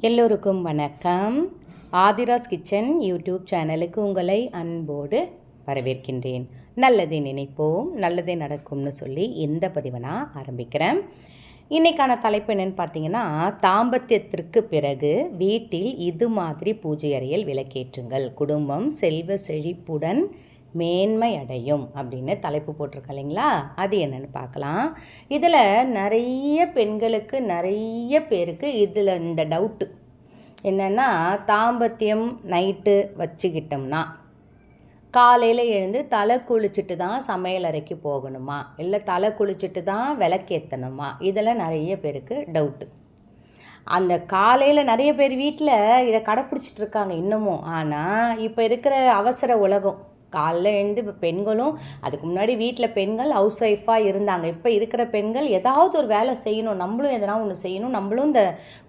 எல்லோருக்கும் வணக்கம். Aadhira's kitchen YouTube சேனலுக்கு உங்களை அன்போடு வரவேற்கின்றேன். நல்லதை நினைப்போம் நல்லதே நடக்கும்னு சொல்லி இந்த பதிவை நான் ஆரம்பிக்கிறேன்? இன்றைக்கான தலைப்பு என்னென்னு பார்த்தீங்கன்னா தாம்பத்தியத்திற்கு பிறகு வீட்டில் இது மாதிரி பூஜை அறையில் விளக்கேற்றுங்கள். குடும்பம் செல்வ செழிப்புடன் மேன்மை அடையும் அப்படின்னு தலைப்பு போட்டிருக்கலைங்களா இல்லைங்களா? அது என்னென்னு பார்க்கலாம். இதில் நிறைய பெண்களுக்கு நிறைய பேருக்கு இதில் இந்த டவுட்டு என்னென்னா தாம்பத்தியம் நைட்டு வச்சுக்கிட்டோம்னா காலையில் எழுந்து தலை குளிச்சுட்டு தான் சமையல் அறைக்கு போகணுமா? இல்லை தலை குளிச்சுட்டு தான் விளக்கேற்றணுமா இதெல்லாம் நிறைய பேருக்கு டவுட்டு அந்த காலையில் நிறைய பேர் வீட்டில் இதை கடைப்பிடிச்சிட்டு இருக்காங்க இன்னமும். ஆனால் இப்போ இருக்கிற அவசர உலகம் காலைல எழுந்து இப்போ பெண்களும் அதுக்கு முன்னாடி வீட்டில் பெண்கள் ஹவுஸ் ஒய்ஃபாக இருந்தாங்க. இப்போ இருக்கிற பெண்கள் ஏதாவது ஒரு வேலை செய்யணும். நம்மளும் எதனா ஒன்று செய்யணும். நம்மளும் இந்த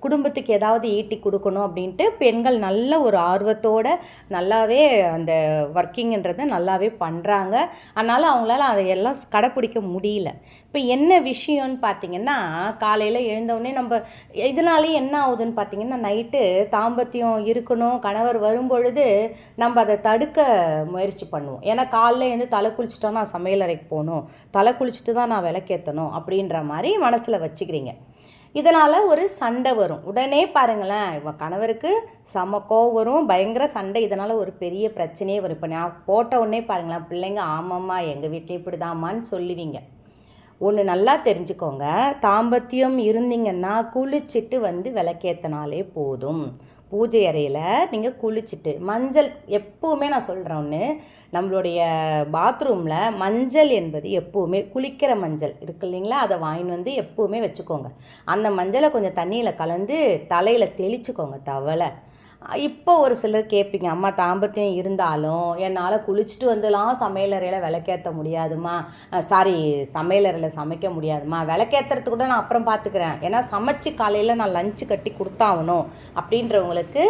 குடும்பத்துக்கு ஏதாவது ஈட்டி கொடுக்கணும் அப்படின்ட்டு பெண்கள் நல்ல ஒரு ஆர்வத்தோடு நல்லாவே அந்த ஒர்க்கிங்கன்றதை நல்லாவே பண்ணுறாங்க அதனால் அவங்களால அதையெல்லாம் கடைப்பிடிக்க முடியல. இப்போ என்ன விஷயம்னு பார்த்தீங்கன்னா காலையில் எழுந்தவுடனே நம்ம இதனாலே என்ன ஆகுதுன்னு பார்த்தீங்கன்னா நைட்டு தாம்பத்தியம் இருக்கணும். கணவர் வரும்பொழுது நம்ம அதை தடுக்க முயற்சி பண்ணுவோம் ஏன்னா காலைல எழுந்து தலை குளிச்சுட்டா நான் சமையல் அறைக்கு போகணும். தலை குளிச்சுட்டு தான் நான் விளக்கேற்றணும் அப்படின்ற மாதிரி மனசில் வச்சுக்கிறீங்க. இதனால் ஒரு சண்டை வரும். உடனே பாருங்களேன் இவன் கணவருக்கு செம கோவம் வரும். பயங்கர சண்டை. இதனால் ஒரு பெரிய பிரச்சனையே வரும். இப்போ நான் போட்ட உடனே பாருங்களேன் பிள்ளைங்க ஆமாம்மா எங்கள் வீட்டில் இப்படி தாம்மான்னு சொல்லுவீங்க. ஒன்று நல்லா தெரிஞ்சுக்கோங்க. தாம்பத்தியம் இருந்தீங்கன்னா குளிச்சுட்டு வந்து விளக்கேற்றினாலே போதும். பூஜை அறையில் நீங்கள் குளிச்சுட்டு மஞ்சள் எப்போவுமே நான் சொல்கிறேன் ஒன்று நம்மளுடைய பாத்ரூமில் மஞ்சள் என்பது எப்போவுமே குளிக்கிற மஞ்சள் இருக்கு இல்லைங்களா? அதை வாங்கின்னு வந்து எப்போவுமே வச்சுக்கோங்க. அந்த மஞ்சளை கொஞ்சம் தண்ணியில் கலந்து தலையில் தெளிச்சுக்கோங்க தவளை. இப்போ ஒரு சிலர் கேட்பீங்க அம்மா தாம்பத்தியம் இருந்தாலும் என்னால் குளிச்சுட்டு வந்துலாம் சமையலறையில் விளக்கேற்ற முடியாதுமா சாரி சமையலறையில் சமைக்க முடியாதுமா விளக்கேற்றுறது கூட நான் அப்புறம் பார்த்துக்கிறேன் ஏன்னா சமைச்சு காலையில் நான் லஞ்சு கட்டி கொடுத்தாகணும். அப்படின்றவங்களுக்கு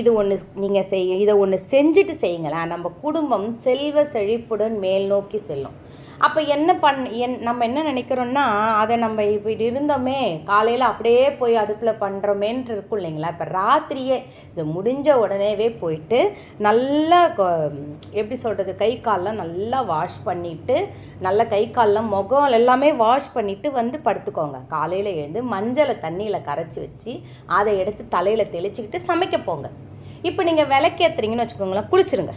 இது ஒன்று நீங்கள் செய் இதை ஒன்று செஞ்சுட்டு செய்யுங்களேன். நம்ம குடும்பம் செல்வ செழிப்புடன் மேல் நோக்கி செல்லும். அப்போ என்ன பண் என் நம்ம என்ன நினைக்கிறோன்னா அதை நம்ம இப்படி இருந்தோமே காலையில் அப்படியே போய் அடுப்பில் பண்ணுறோமேன்ட்டு இருக்கும் இல்லைங்களா? இப்போ ராத்திரியே இது முடிஞ்ச உடனேவே போயிட்டு நல்லா எப்படி சொல்கிறது கை கால்லாம் நல்லா வாஷ் பண்ணிவிட்டு நல்லா கை கால்லாம் முகம் எல்லாமே வாஷ் பண்ணிவிட்டு வந்து படுத்துக்கோங்க. காலையில் எழுந்து மஞ்சளை தண்ணியில் கரைச்சி வச்சு அதை எடுத்து தலையில் தெளிச்சுக்கிட்டு சமைக்க போங்க. இப்போ நீங்கள் விளக்கேற்றுறீங்கன்னு வச்சுக்கோங்களேன் குளிச்சுருங்க.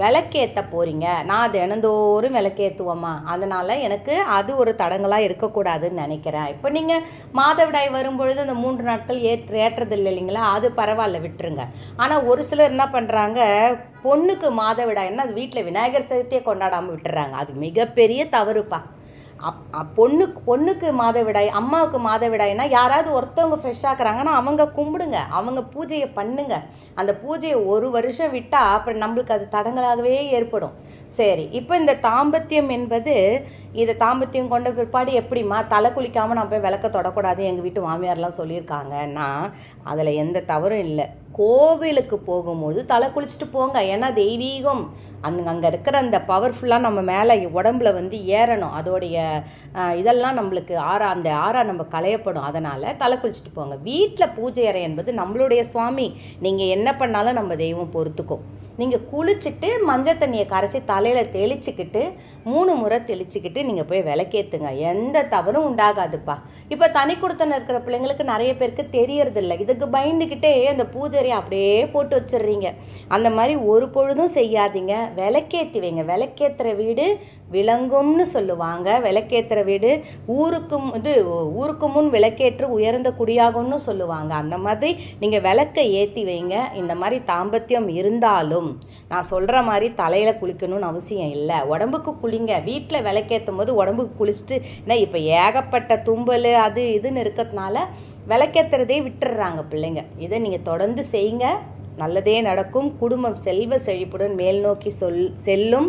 விளக்கேற்ற போகிறீங்க நான் தினந்தோறும் விளக்கேற்றுவோம்மா அதனால் எனக்கு அது ஒரு தடங்களாக இருக்கக்கூடாதுன்னு நினைக்கிறேன். இப்போ நீங்கள் மாதவிடாய் வரும்பொழுது அந்த மூன்று நாட்கள் ஏற்று ஏற்றுறது இல்லைங்களா? அது பரவாயில்ல விட்டுருங்க. ஆனால் ஒரு சிலர் என்ன பண்ணுறாங்க பொண்ணுக்கு மாதவிடாய்னா அது வீட்டில் விநாயகர் சதுர்த்தியை கொண்டாடாமல் விட்டுறாங்க. அது மிகப்பெரிய தவறுப்பா. அப் பொண்ணுக்கு பொண்ணுக்கு மாதவிடாய் அம்மாவுக்கு மாதவிடாய்னா யாராவது ஒருத்தவங்க ஃப்ரெஷ்ஷாக்குறாங்கன்னா அவங்க கும்பிடுங்க. அவங்க பூஜையை பண்ணுங்க. அந்த பூஜையை ஒரு வருஷம் விட்டால் அப்புறம் நம்மளுக்கு அது தடங்களாகவே ஏற்படும். சரி இப்போ இந்த தாம்பத்தியம் என்பது இதை தாம்பத்தியம் கொண்ட பிற்பாடு எப்படிம்மா? தலை குளிக்காமல் நான் போய் விளக்க தொடக்கூடாது எங்கள் வீட்டு மாமியார்லாம் சொல்லியிருக்காங்கன்னா அதில் எந்த தவறும் இல்லை. கோவிலுக்கு போகும்போது தலை குளிச்சுட்டு போங்க. ஏன்னா தெய்வீகம். அங்கே அங்கே இருக்கிற அந்த பவர்ஃபுல்லாக நம்ம மேலே உடம்புல வந்து ஏறணும். அதோடைய இதெல்லாம் நம்மளுக்கு ஆறா அந்த ஆறா நம்ம களையப்படும். அதனால் தலை குளிச்சுட்டு போங்க. வீட்டில் பூஜை அறை என்பது நம்மளுடைய சுவாமி. நீங்கள் என்ன பண்ணாலும் நம்ம தெய்வம் பொறுத்துக்கும். நீங்கள் குளிச்சுட்டு மஞ்சள் தண்ணியை கரைச்சி தலையில் தெளிச்சுக்கிட்டு மூணு முறை தெளிச்சுக்கிட்டு நீங்கள் போய் விளக்கேற்றுங்க எந்த தவறும் உண்டாகாதுப்பா. இப்போ தனி கொடுத்தன இருக்கிற பிள்ளைங்களுக்கு நிறைய பேருக்கு தெரியறதில்ல. இதுக்கு பயந்துக்கிட்டே அந்த பூஜரியை அப்படியே போட்டு வச்சிடுறீங்க. அந்த மாதிரி ஒரு பொழுதும் செய்யாதீங்க. விளக்கேற்றி வைங்க. விளக்கேற்றுற வீடு விளங்கும்னு சொல்லுவாங்க. விளக்கேற்றுற வீடு ஊருக்கு இது ஊருக்கு முன் விளக்கேற்று உயர்ந்த குடியாகும்னு சொல்லுவாங்க. அந்த மாதிரி நீங்கள் விளக்கை ஏற்றி வைங்க. இந்த மாதிரி தாம்பத்தியம் இருந்தாலும் நான் சொல்கிற மாதிரி தலையில் குளிக்கணும்னு அவசியம் இல்லை. உடம்புக்கு குளிங்க. வீட்டில் விளக்கேற்றும் போது உடம்புக்கு குளிச்சுட்டு ஏன்னா இப்போ ஏகப்பட்ட தும்பல் அது இதுன்னு இருக்கிறதுனால விளக்கேற்றுறதே விட்டுடுறாங்க பிள்ளைங்க. இதை நீங்கள் தொடர்ந்து செய்யுங்க நல்லதே நடக்கும். குடும்பம் செல்வ செழிப்புடன் மேல் நோக்கி சொல் செல்லும்.